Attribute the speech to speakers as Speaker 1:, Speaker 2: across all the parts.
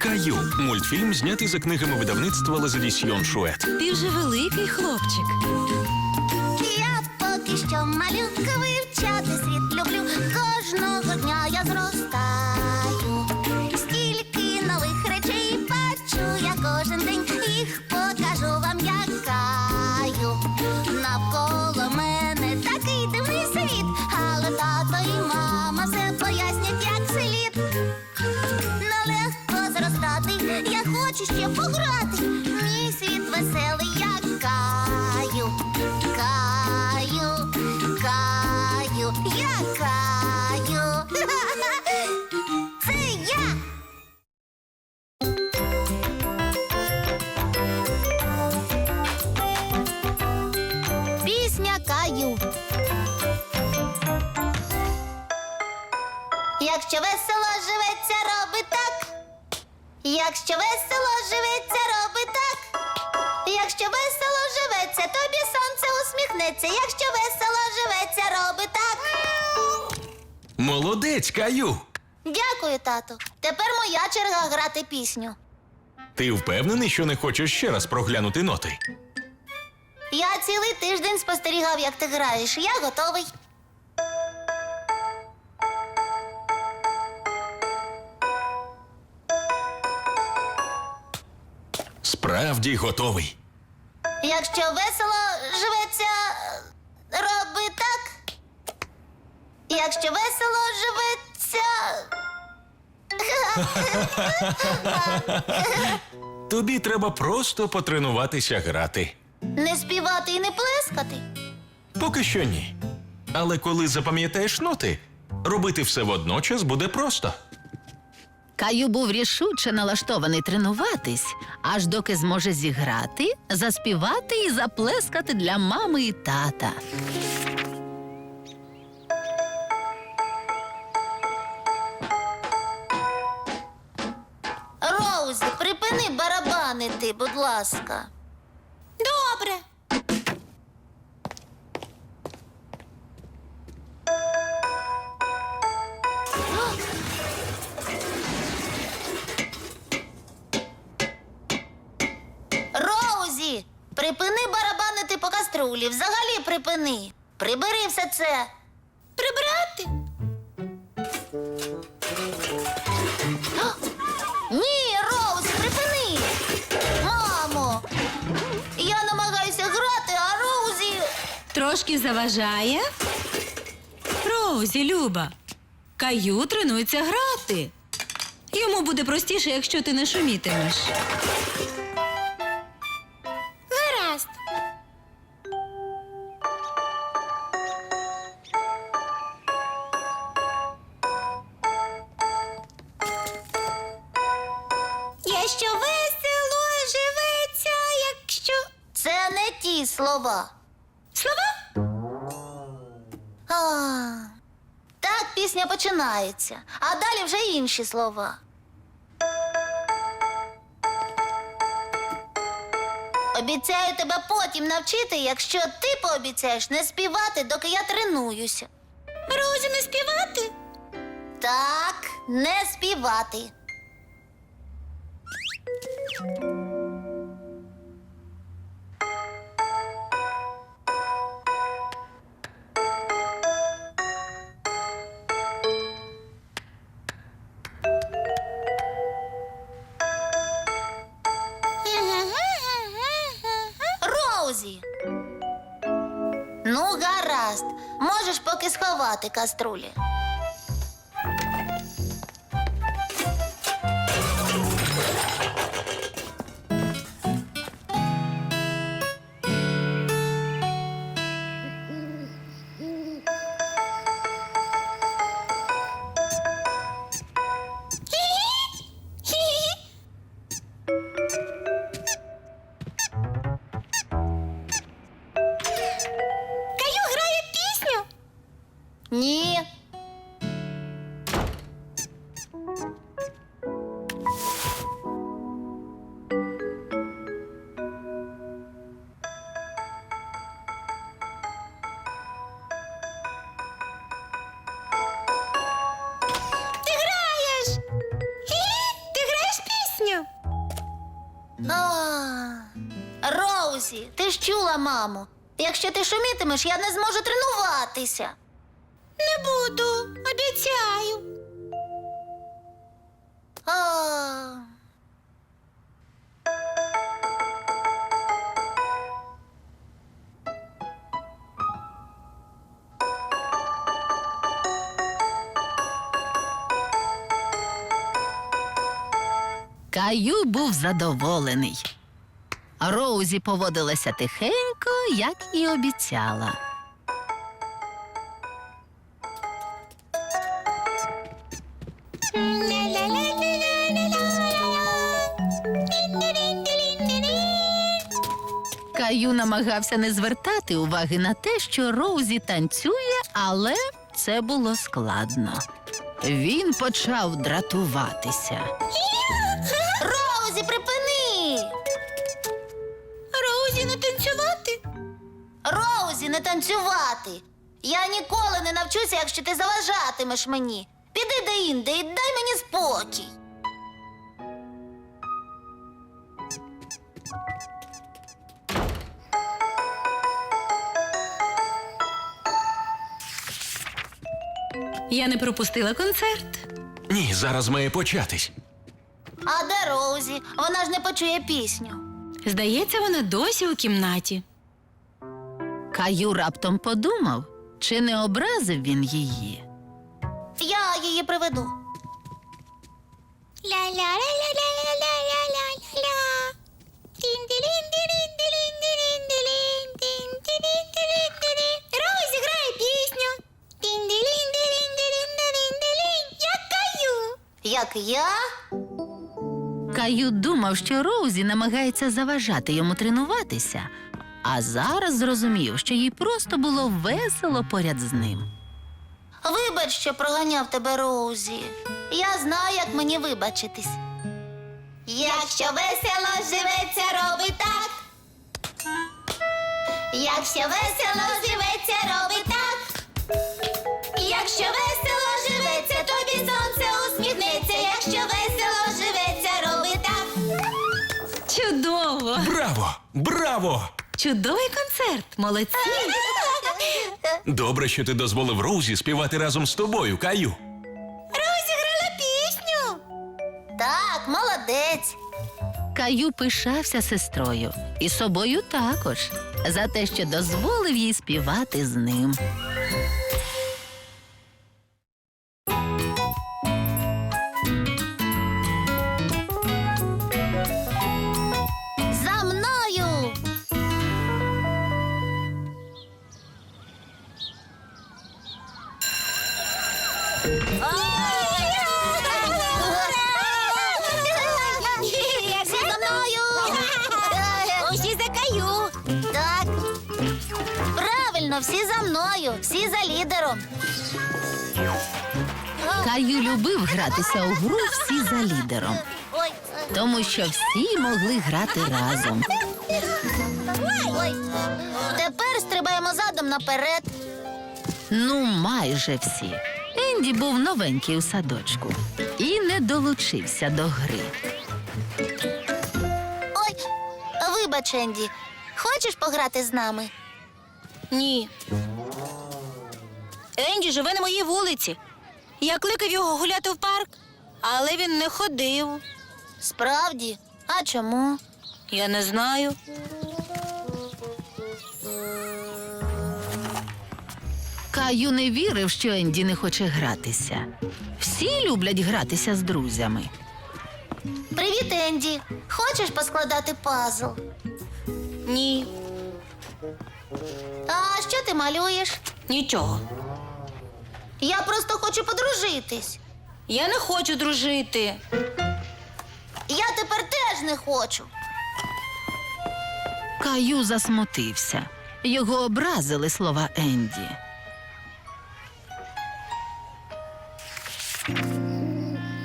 Speaker 1: Каю мультфільм знятий за книгами видавництва Лазадісьйон Шует.
Speaker 2: Ти вже великий хлопчик.
Speaker 3: Я поки що малюка вивчати світ Якщо весело живеться, роби так. Якщо весело живеться, тобі сонце усміхнеться. Якщо весело живеться, роби так.
Speaker 1: Молодець, Каю!
Speaker 3: Дякую, тату. Тепер моя черга грати пісню.
Speaker 1: Ти впевнений, що не хочеш ще раз проглянути ноти?
Speaker 3: Я цілий тиждень спостерігав, як ти граєш. Я готовий.
Speaker 1: Справді готовий.
Speaker 3: Якщо весело живеться, роби так. Якщо весело живеться.
Speaker 1: Тобі треба просто потренуватися грати.
Speaker 3: Не співати і не плескати.
Speaker 1: Поки що ні. Але коли запам'ятаєш ноти, робити все водночас буде просто.
Speaker 2: Каю був рішуче налаштований тренуватись, аж доки зможе зіграти, заспівати і заплескати для мами і тата.
Speaker 3: Роузі, припини барабанити, будь ласка. Добре. Каструлі. Взагалі припини. Прибери все це. Прибрати? Ні, Роуз, припини! Мамо! Я намагаюся грати, а Роузі.
Speaker 4: Трошки заважає. Роузі, Люба. Каю тренується грати. Йому буде простіше, якщо ти не шумітимеш.
Speaker 3: Починається, а далі вже інші слова. Обіцяю тебе потім навчити, якщо ти пообіцяєш не співати, доки я тренуюся.
Speaker 4: Розі не співати?
Speaker 3: Так, не співати. Сховати А, Роузі, ти ж чула, маму. Якщо ти шумітимеш, я не зможу тренуватися.
Speaker 4: Не буду, обіцяю.
Speaker 3: А.
Speaker 2: Каю був задоволений. Роузі поводилася тихенько, як і обіцяла. Каю намагався не звертати уваги на те, що Роузі танцює, але це було складно. Він почав дратуватися.
Speaker 4: Танцювати.
Speaker 3: Я ніколи не навчуся, якщо ти заважатимеш мені. Піди де інде і дай мені спокій.
Speaker 4: Я не пропустила концерт.
Speaker 1: Ні, зараз має початись.
Speaker 3: А де Роузі? Вона ж не почує пісню.
Speaker 4: Здається, вона досі у кімнаті.
Speaker 2: Каю раптом подумав, чи не образив він її.
Speaker 3: Я її приведу. Ля-ля-ля-ля-ля-ля-ля-ля-ля. Тін-ділін-ділін-ділін-ділін-ділін-ділін-ділін-ділін. Роузі грає пісню. Як Каю. Як я?
Speaker 2: Каю думав, що Роузі намагається заважати йому тренуватися, а зараз зрозумів, що їй просто було весело поряд з ним.
Speaker 3: Вибач, що проганяв тебе, Роузі. Я знаю, як мені вибачитись. Якщо весело живеться, роби так. Якщо весело живеться, роби так. Якщо весело живеться, тобі сонце усміхнеться. Якщо весело живеться, роби так.
Speaker 4: Чудово!
Speaker 1: Браво! Браво!
Speaker 4: Чудовий концерт! Молодці!
Speaker 1: Добре, що ти дозволив Роузі співати разом з тобою, Каю.
Speaker 3: Розіграла пісню. Так, молодець.
Speaker 2: Каю пишався сестрою і собою також за те, що дозволив їй співати з ним. Гратися у гру всі за лідером, тому що всі могли грати разом.
Speaker 3: Тепер стрибаємо задом наперед.
Speaker 2: Ну, майже всі. Енді був новенький у садочку і не долучився до гри.
Speaker 3: Ой, вибач, Енді. Хочеш пограти з нами?
Speaker 4: Ні. Енді живе на моїй вулиці. Я кликав його гуляти в парк, але він не ходив.
Speaker 3: Справді? А чому?
Speaker 4: Я не знаю.
Speaker 2: Каю не вірив, що Енді не хоче гратися. Всі люблять гратися з друзями.
Speaker 3: Привіт, Енді. Хочеш поскладати пазл?
Speaker 4: Ні.
Speaker 3: А що ти малюєш?
Speaker 4: Нічого.
Speaker 3: Я просто хочу подружитись.
Speaker 4: Я не хочу дружити.
Speaker 3: Я тепер теж не хочу.
Speaker 2: Каю засмутився. Його образили слова Енді.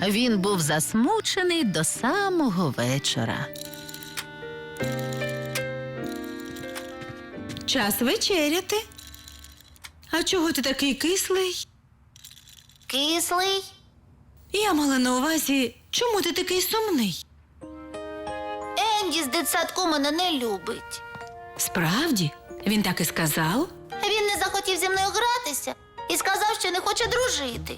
Speaker 2: Він був засмучений до самого вечора.
Speaker 4: Час вечеряти. А чого ти такий кислий?
Speaker 3: Кислий.
Speaker 4: Я мала на увазі, чому ти такий сумний?
Speaker 3: Енді з дитсадку мене не любить.
Speaker 4: Справді, він так і сказав.
Speaker 3: Він не захотів зі мною гратися і сказав, що не хоче дружити.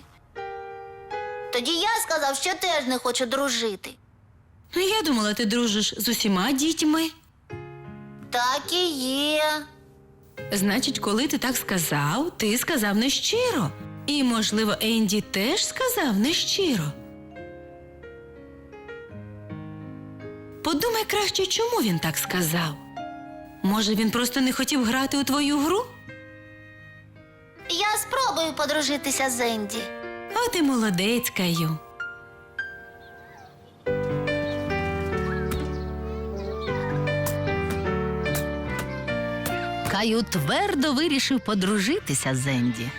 Speaker 3: Тоді я сказав, що теж не хочу дружити.
Speaker 4: Ну, Я думала, ти дружиш з усіма дітьми.
Speaker 3: Так і є.
Speaker 4: Значить, коли ти так сказав, ти сказав нещиро. І, можливо, Енді теж сказав нещиро. Подумай краще, чому він так сказав. Може, він просто не хотів грати у твою гру?
Speaker 3: Я спробую подружитися з Енді.
Speaker 4: От і молодець, Каю.
Speaker 2: Каю твердо вирішив подружитися з Енді.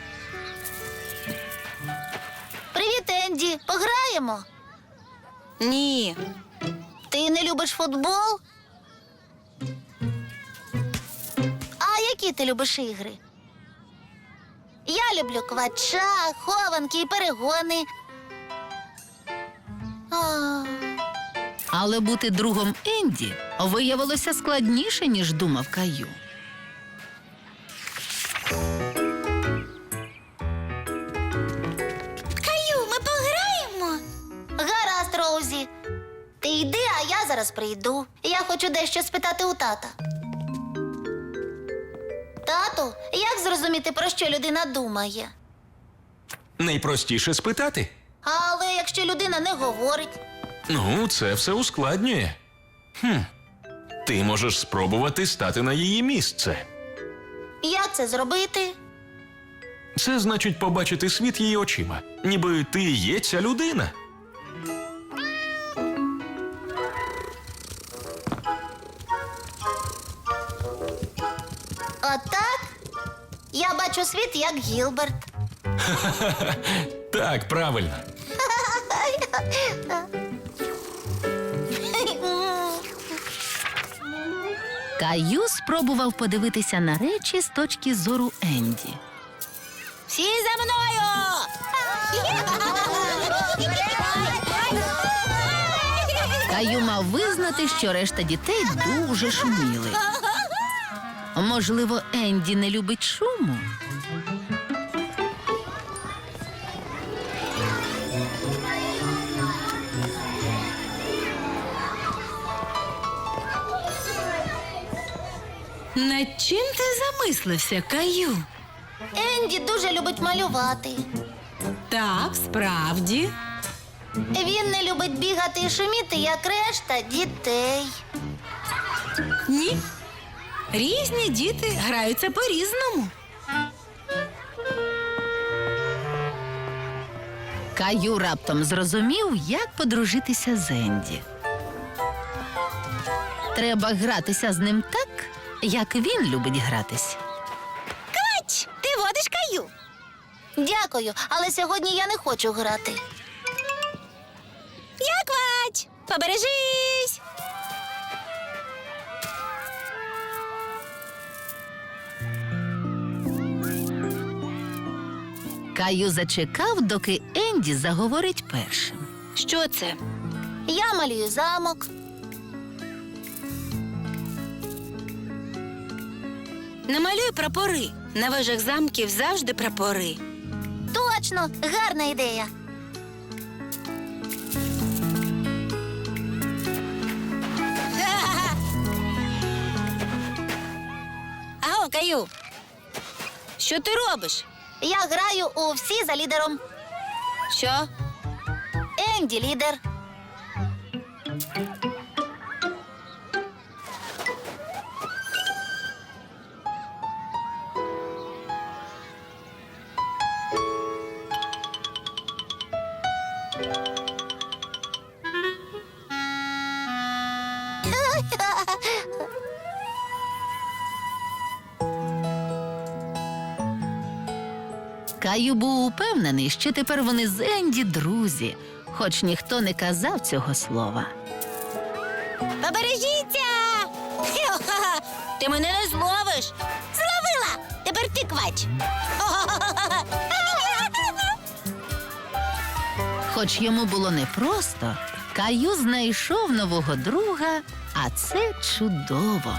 Speaker 3: Пограємо.
Speaker 4: Ні.
Speaker 3: Ти не любиш футбол? А які ти любиш ігри? Я люблю квача, хованки і перегони. А,
Speaker 2: Але бути другом Енді виявилося складніше, ніж думав Каю.
Speaker 3: Каю, зараз прийду. Я хочу дещо спитати у тата. Тату, як зрозуміти, про що людина думає?
Speaker 1: Найпростіше спитати.
Speaker 3: Але якщо людина не говорить,
Speaker 1: Ну, це все ускладнює. Хм. Ти можеш спробувати стати на її місце.
Speaker 3: як це зробити?
Speaker 1: Це значить побачити світ її очима, ніби ти і є ця людина.
Speaker 3: Отак? Я бачу світ як Гілберт.
Speaker 1: Так, правильно.
Speaker 2: Каю спробував подивитися на речі з точки зору Енді.
Speaker 3: Всі за мною.
Speaker 2: Каю мав визнати, що решта дітей дуже шуміли. Можливо, Енді не любить шуму.
Speaker 4: Над чим ти замислився, Каю?
Speaker 3: Енді дуже любить малювати.
Speaker 4: Так, справді.
Speaker 3: Він не любить бігати і шуміти, як решта дітей.
Speaker 4: Ні. Різні діти граються по-різному.
Speaker 2: Каю раптом зрозумів, як подружитися з Енді. Треба гратися з ним так, як він любить гратись.
Speaker 3: Кач, ти водиш каю. Дякую, але сьогодні я не хочу грати. Я квач! Побережись!
Speaker 2: Каю зачекав, доки Енді заговорить першим.
Speaker 4: Що це?
Speaker 3: Я малюю замок.
Speaker 4: Намалюй прапори. На вежах замків завжди прапори.
Speaker 3: Точно, гарна ідея.
Speaker 4: Аго, Каю. Що ти робиш?
Speaker 3: Я граю у всі за лідером.
Speaker 4: Що?
Speaker 3: Енді лідер.
Speaker 2: Каю був упевнений, що тепер вони з Енді друзі, хоч ніхто не казав цього слова.
Speaker 3: Побережіться!
Speaker 4: Ти мене не зловиш.
Speaker 3: Зловила! Тепер ти квач.
Speaker 2: Хоч йому було непросто, Каю знайшов нового друга, а це чудово.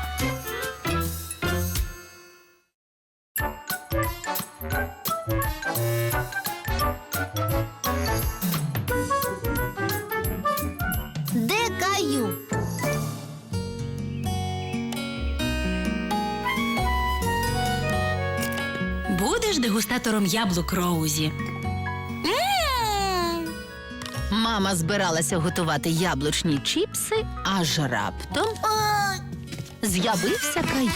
Speaker 4: Будеш яблук Роузі.
Speaker 2: Мама збиралася готувати яблучні чіпси, аж раптом з'явився Каю.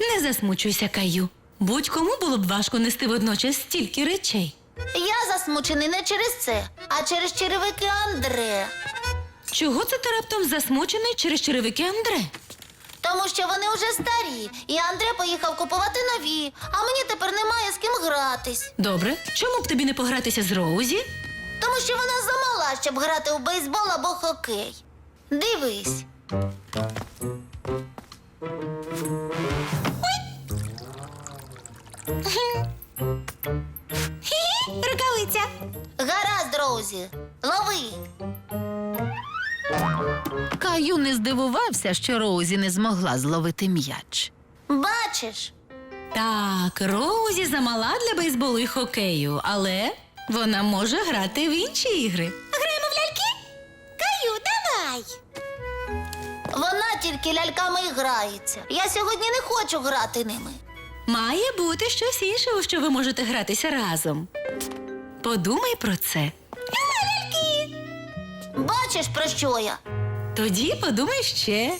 Speaker 4: Не засмучуйся, Каю. Будь-кому було б важко нести водночас стільки речей.
Speaker 3: Я засмучений не через це, а через черевики Андре.
Speaker 4: Чого це ти раптом засмучений через черевики Андре?
Speaker 3: Тому що вони вже старі, і Андре поїхав купувати нові, а мені тепер немає з ким гратись.
Speaker 4: Добре, чому б тобі не погратися з Роузі?
Speaker 3: Тому що вона замала, щоб грати у бейсбол або хокей. Дивись.
Speaker 4: Рукавиця.
Speaker 3: Гаразд, Роузі, лови.
Speaker 2: Каю не здивувався, що Роузі не змогла зловити м'яч.
Speaker 3: Бачиш?
Speaker 4: Так, Роузі замала для бейсболу і хокею, але вона може грати в інші ігри.
Speaker 3: Граємо в ляльки? Каю, давай. Вона тільки ляльками і грається. Я сьогодні не хочу грати ними.
Speaker 4: Має бути щось інше, у що ви можете гратися разом. Подумай про це.
Speaker 3: Бачиш, про що я?
Speaker 4: Тоді подумай ще.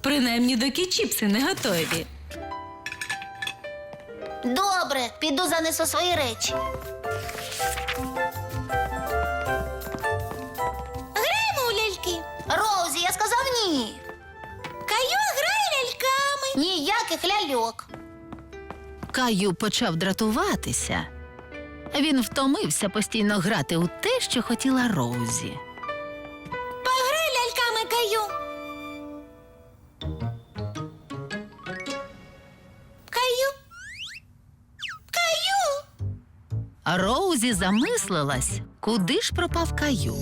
Speaker 4: Принаймні, доки чіпси не готові.
Speaker 3: Добре, піду занесу свої речі. Граємо у ляльки. Роузі, я сказав ні. Каю грає ляльками. Ніяких ляльок.
Speaker 2: Каю почав дратуватися. Він втомився постійно грати у те, що хотіла Роузі. Роузі замислилась, куди ж пропав. Каю.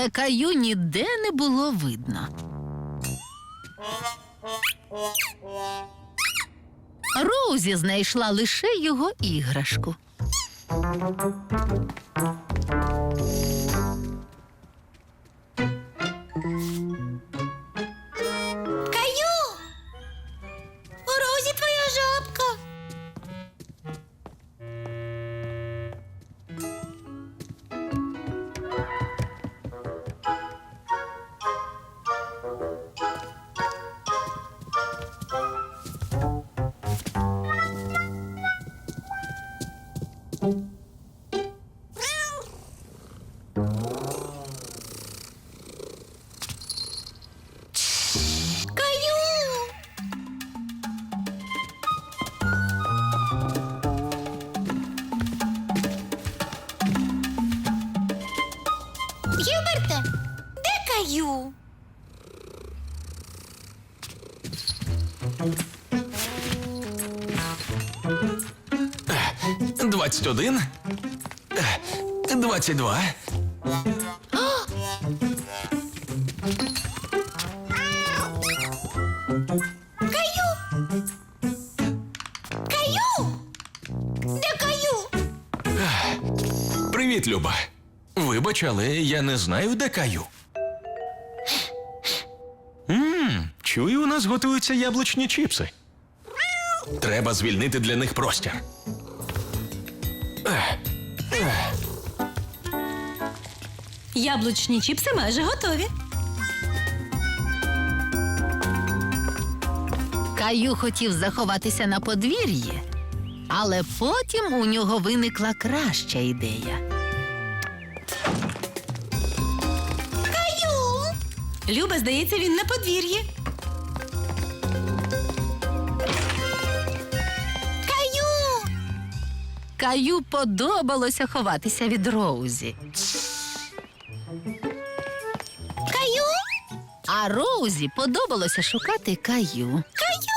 Speaker 2: Але Каю ніде не було видно. Роузі знайшла лише його іграшку.
Speaker 1: Двадцять один. Двадцять два.
Speaker 3: Каю! Каю! Де Каю?
Speaker 1: Привіт, Люба. Вибач, але я не знаю, де каю. Чую, у нас готуються яблучні чіпси. Треба звільнити для них простір.
Speaker 4: Яблучні чіпси майже готові.
Speaker 2: Каю хотів заховатися на подвір'ї, але потім у нього виникла краща ідея.
Speaker 3: Каю!
Speaker 4: Люба, здається, він на подвір'ї.
Speaker 3: Каю
Speaker 2: подобалося ховатися від Роузі,
Speaker 3: Каю!
Speaker 2: а Роузі подобалося шукати Каю.
Speaker 3: Каю!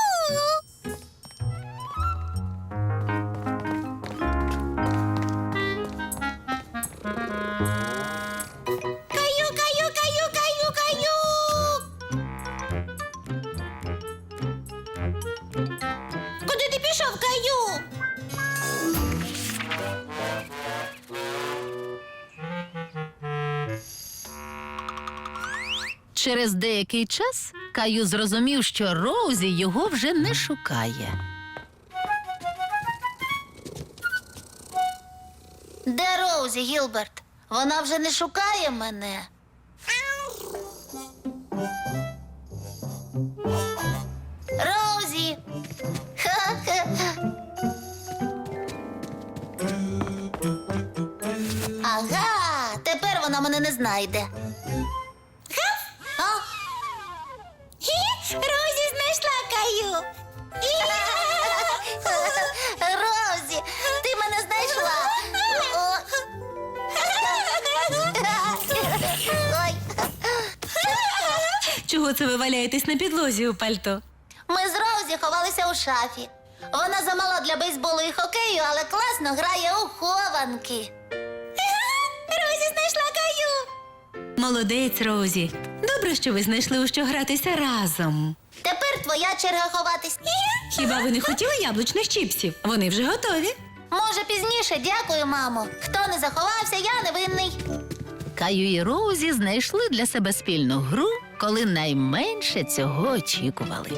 Speaker 2: Через деякий час Каю зрозумів, що Роузі його вже не шукає.
Speaker 3: Де Роузі, Гілберт? Вона вже не шукає мене. Роузі. Ха-ха. Ага, тепер вона мене не знайде.
Speaker 4: Чого це ви валяєтесь на підлозі у пальто?
Speaker 3: Ми з Розі ховалися у шафі. Вона замала для бейсболу і хокею, але класно грає у хованки. Розі знайшла Каю.
Speaker 4: Молодець, Роузі. Добре, що ви знайшли у що гратися разом.
Speaker 3: Тепер твоя черга ховатись.
Speaker 4: Хіба ви не хотіли яблучних чіпсів? Вони вже готові.
Speaker 3: Може, пізніше, дякую, мамо. Хто не заховався, я не винний.
Speaker 2: Каю і Роузі знайшли для себе спільну гру, коли найменше цього очікували.